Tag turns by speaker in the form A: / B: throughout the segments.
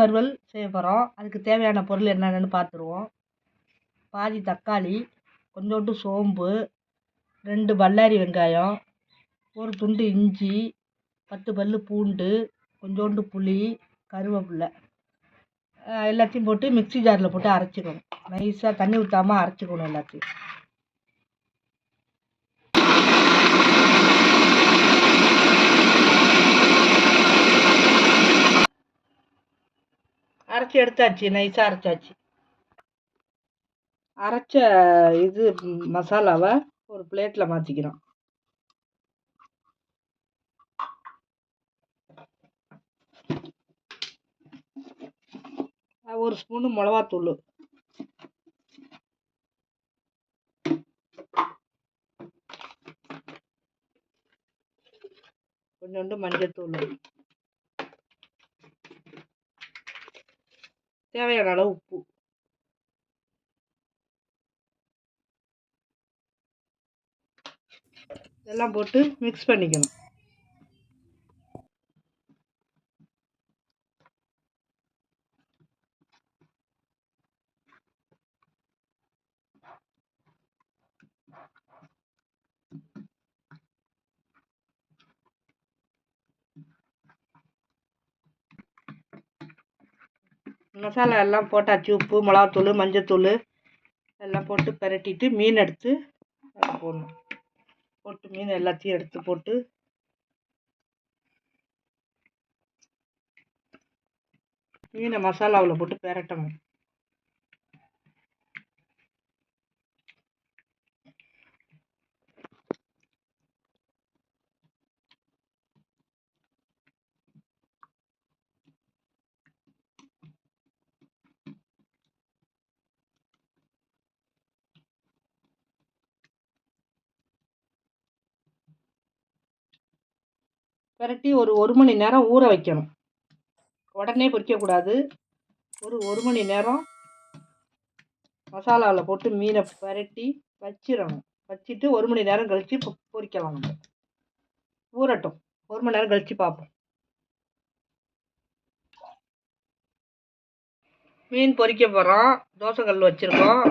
A: மீன் வறுவல் செய்ய போகிறோம் அதுக்கு தேவையான பொருள் என்னென்னு பார்த்துருவோம் பாதி தக்காளி கொஞ்சோண்டு சோம்பு ரெண்டு பல்லாரி வெங்காயம் ஒரு துண்டு இஞ்சி பத்து பல் பூண்டு கொஞ்சோண்டு புளி கருவேப்பில்ல எல்லாத்தையும் போட்டு மிக்ஸி ஜாரில் போட்டு அரைச்சிக்கணும். நைஸாக தண்ணி ஊற்றாமல் அரைச்சிக்கணும் எல்லாத்தையும். அரைச்சி எடுத்தாச்சு நைஸாக அரைச்சாச்சு. அரைச்ச இது மசாலாவை ஒரு பிளேட்டில் மாற்றிக்கிறோம் ஒரு ஸ்பூனு மிளகாத்தூள். கொஞ்சோண்டு மஞ்சள் தூள் தேவையான அளவு உப்பு. இதெல்லாம் போட்டு மிக்ஸ் பண்ணிக்கணும். மசாலா எல்லாம் போட்டாச்சு. உப்பு மிளகாத்தூள் மஞ்சத்தூள் எல்லாம் போட்டு பரட்டிட்டு மீன் எடுத்து போடணும். போட்டு மீன் எல்லாத்தையும் எடுத்து போட்டு மீனை மசாலாவில் போட்டு பெரட்டணும். பெரட்டி ஒரு ஒரு மணி நேரம் ஊற வைக்கணும். உடனே பொரிக்கக்கூடாது ஒரு ஒரு மணி நேரம் மசாலாவில் போட்டு மீனை பிரட்டி வச்சிடணும். வச்சுட்டு ஒரு மணி நேரம் கழித்து பொரிக்கலாம் நம்ம. ஊறட்டும். ஒரு மணி நேரம் கழித்து பார்ப்போம். மீன் பொரிக்க போகிறோம் தோசை கல் வச்சுருக்கோம்.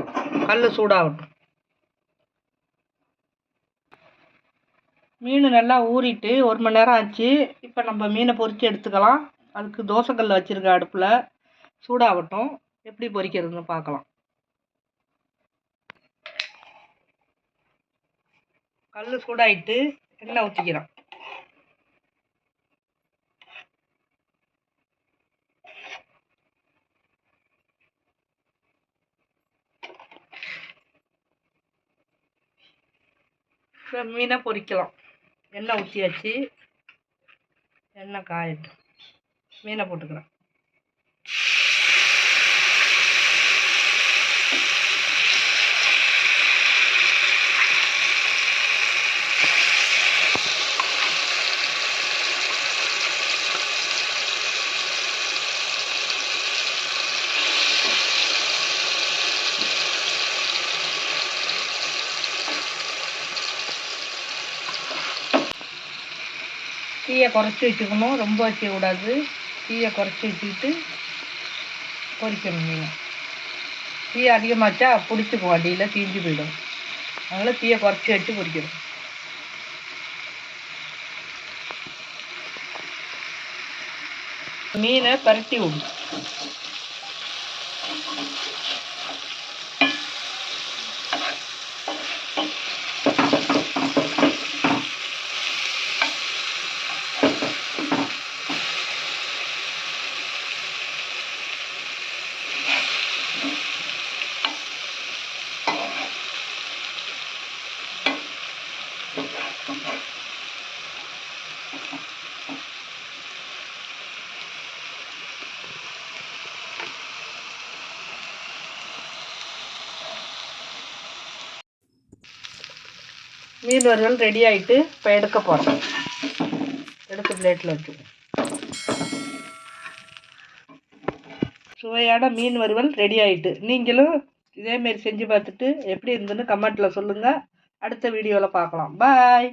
A: கல் சூடாகட்டும். மீன் நல்லா ஊறிட்டு ஒரு மணி நேரம் ஆச்சு. இப்போ நம்ம மீனை பொறிச்சு எடுத்துக்கலாம். அதுக்கு தோசைக்கல் வச்சுருக்கேன் அடுப்பில் சூடாகட்டும். எப்படி பொறிக்கிறதுன்னு பார்க்கலாம். கல் சூடாயிட்டு எண்ணெய் ஊற்றிக்கிறோம் மீனை பொறிக்கலாம். எண்ணெய் ஊற்றியாச்சு எண்ணெய் காயட்டும். மீனை போட்டுக்கிறேன். தீயை குறைச்சி வச்சுக்கணும். ரொம்ப வைக்கக்கூடாது தீயை குறைச்சி வச்சுக்கிட்டு பொரிக்கணும் மீன். தீ அதிகமாச்சா பிடிச்சிக்கும். அடியில் தீஞ்சு போயிடும். அதனால் தீயை குறைச்சி வச்சு பொரிக்கணும் மீனை பரட்டி விடும் மீன் வறுவல் ரெடி ஆகிட்டு இப்போ எடுக்க போகிறோம் எடுத்து பிளேட்டில் வச்சு சுவையான மீன் வறுவல் ரெடி ஆகிட்டு நீங்களும் இதேமாரி செஞ்சு பார்த்துட்டு எப்படி இருந்துன்னு கமெண்ட்டில் சொல்லுங்கள் அடுத்த வீடியோவில் பார்க்கலாம். பாய்